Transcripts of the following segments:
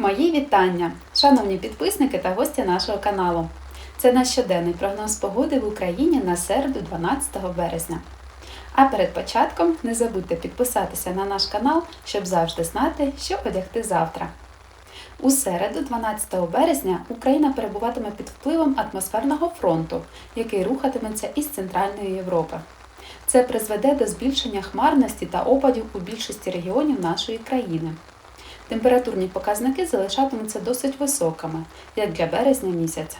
Мої вітання, шановні підписники та гості нашого каналу. Це наш щоденний прогноз погоди в Україні на середу 12 березня. А перед початком не забудьте підписатися на наш канал, щоб завжди знати, що одягти завтра. У середу, 12 березня, Україна перебуватиме під впливом атмосферного фронту, який рухатиметься із Центральної Європи. Це призведе до збільшення хмарності та опадів у більшості регіонів нашої країни. Температурні показники залишатимуться досить високими, як для березня місяця.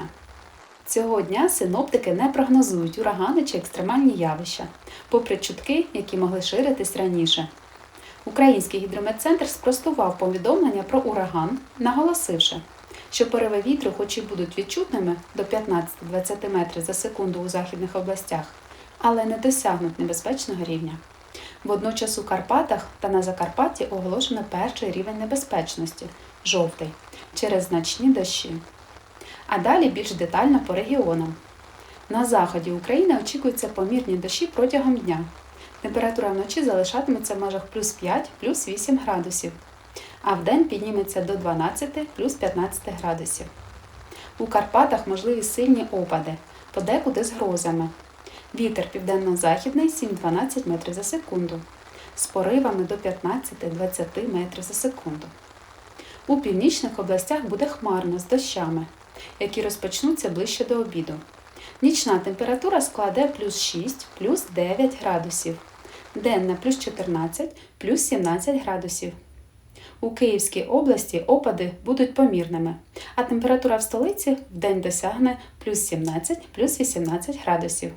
Цього дня синоптики не прогнозують урагани чи екстремальні явища, попри чутки, які могли ширитись раніше. Український гідрометцентр спростував повідомлення про ураган, наголосивши, що пориви вітру, хоч і будуть відчутними до 15-20 метрів за секунду у західних областях, але не досягнуть небезпечного рівня. Водночас у Карпатах та на Закарпатті оголошено перший рівень небезпечності жовтий через значні дощі. А далі більш детально по регіонам. На заході України очікуються помірні дощі протягом дня. Температура вночі залишатиметься в межах плюс 5 плюс 8 градусів, а вдень підніметься до 12 плюс 15 градусів. У Карпатах можливі сильні опади, подекуди з грозами. Вітер південно-західний 7-12 метрів за секунду, з поривами до 15-20 метрів за секунду. У північних областях буде хмарно з дощами, які розпочнуться ближче до обіду. Нічна температура складе плюс 6 плюс 9 градусів, денна плюс 14 плюс 17 градусів. У Київській області опади будуть помірними, а температура в столиці в день досягне плюс 17 плюс 18 градусів.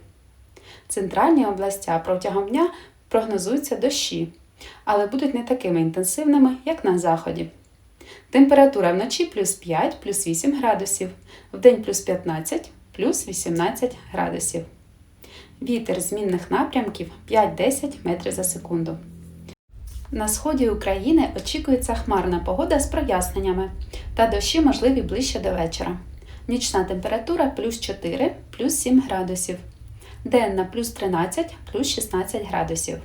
Центральні областя протягом дня прогнозуються дощі, але будуть не такими інтенсивними, як на заході. Температура вночі плюс 5 плюс 8 градусів, вдень плюс 15 плюс 18 градусів. Вітер змінних напрямків 5-10 метрів за секунду. На сході України очікується хмарна погода з проясненнями та дощі можливі ближче до вечора. Нічна температура плюс 4 плюс 7 градусів. Денна плюс 13 плюс 16 градусів.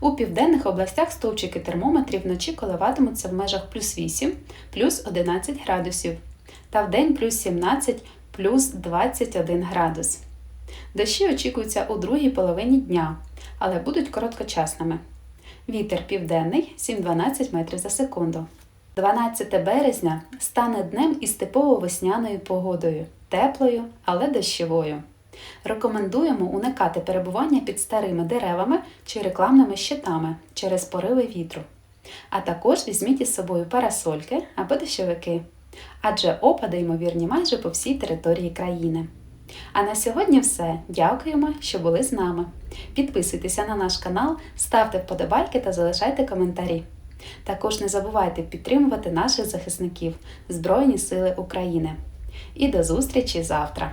У південних областях стовпчики термометрів вночі коливатимуться в межах плюс 8 плюс 11 градусів та в день плюс 17 плюс 21 градус. Дощі очікуються у другій половині дня, але будуть короткочасними. Вітер південний 7-12 метрів за секунду. 12 березня стане днем із типово весняною погодою, теплою, але дощовою. Рекомендуємо уникати перебування під старими деревами чи рекламними щитами через пориви вітру. А також візьміть із собою парасольки або дощовики, адже опади ймовірні майже по всій території країни. А на сьогодні все. Дякуємо, що були з нами. Підписуйтеся на наш канал, ставте вподобайки та залишайте коментарі. Також не забувайте підтримувати наших захисників Збройні Сили України. І до зустрічі завтра!